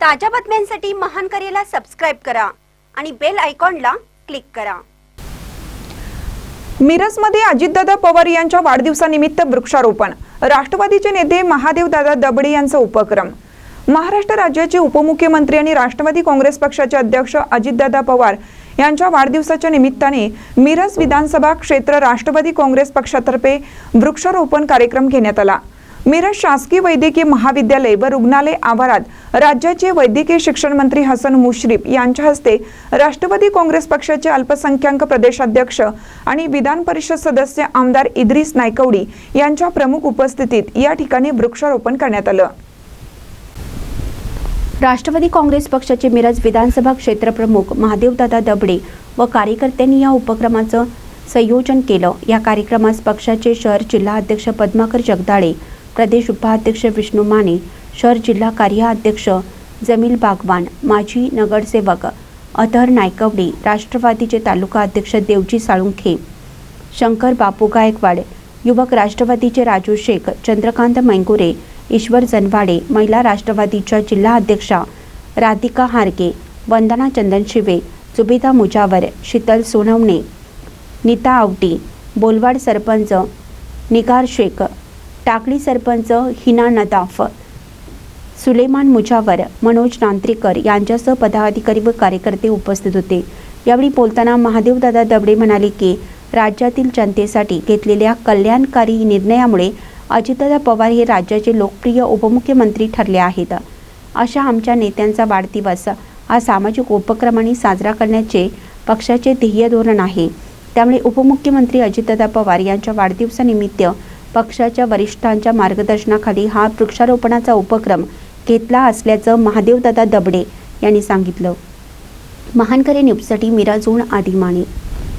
ताज्या बातम्यांसाठी महान करेला सबस्क्राईब करा आणि बेल आयकॉनला क्लिक करा. मिरजमध्ये अजितदादा पवार यांच्या वाढदिवसानिमित्त वृक्षारोपण. राष्ट्रवादीचे नेते महादेवदादा दबडे यांचा उपक्रम. महाराष्ट्र राज्याचे उपमुख्यमंत्री आणि राष्ट्रवादी काँग्रेस पक्षाचे अध्यक्ष अजितदादा पवार यांच्या वाढदिवसाच्या निमित्ताने मिरज विधानसभा क्षेत्र राष्ट्रवादी काँग्रेस पक्षातर्फे वृक्षारोपण कार्यक्रम घेण्यात आला. मिरज शासकीय वैद्यकीय महाविद्यालय व रुग्णालय आवारात राज्याचे वैद्यकीय शिक्षण मंत्री हसन मुश्रीफ यांच्या हस्ते राष्ट्रवादी काँग्रेस पक्षाचे अल्पसंख्याक प्रदेशाध्यक्ष आणि विधान परिषद सदस्य आमदार इद्रिस नायकवडी यांच्या प्रमुख उपस्थितीत या ठिकाणी वृक्षारोपण करण्यात आलं. राष्ट्रवादी काँग्रेस पक्षाचे मिरज विधानसभा क्षेत्रप्रमुख महादेवदादा दबडे व कार्यकर्त्यांनी या उपक्रमाचं संयोजन केलं. या कार्यक्रमास पक्षाचे शहर जिल्हा अध्यक्ष पद्माकर जगदाळे प्रदेश उपाध्यक्ष विष्णू माने शहर जिल्हा कार्याध्यक्ष जमील बागवान माजी नगरसेवक अतहर नायकवडी राष्ट्रवादीचे तालुका अध्यक्ष देवजी साळुंखे शंकर बापू गायकवाड युवक राष्ट्रवादीचे राजू शेख चंद्रकांत मैंगुरे ईश्वर जनवाडे महिला राष्ट्रवादीच्या जिल्हा अध्यक्षा राधिका हारगे वंदना चंदन शिवे सुबेदा मुजावर शीतल सोनवणे नीता आवटी बोलवाड सरपंच निगार शेख टाकळी सरपंच हिना नदाफ सुलेमान मुजावर मनोज नांत्रेकर यांच्यासह पदाधिकारी व कार्यकर्ते उपस्थित होते. यावेळी बोलताना महादेवदादा दबडे म्हणाले की राज्यातील जनतेसाठी घेतलेल्या कल्याणकारी निर्णयामुळे अजितदादा पवार हे राज्याचे लोकप्रिय उपमुख्यमंत्री ठरले आहेत. अशा आमच्या नेत्यांचा वाढदिवस हा सामाजिक उपक्रमांनी साजरा करण्याचे पक्षाचे ध्येय धोरण आहे. त्यामुळे उपमुख्यमंत्री अजितदादा पवार यांच्या वाढदिवसानिमित्त पक्षाच्या वरिष्ठांच्या मार्गदर्शनाखाली हा वृक्षारोपणाचा उपक्रम घेतला असल्याचं महादेवदादा दबडे यांनी सांगितलं. महानकरे न्यूजसाठी मिराजून आदिमाने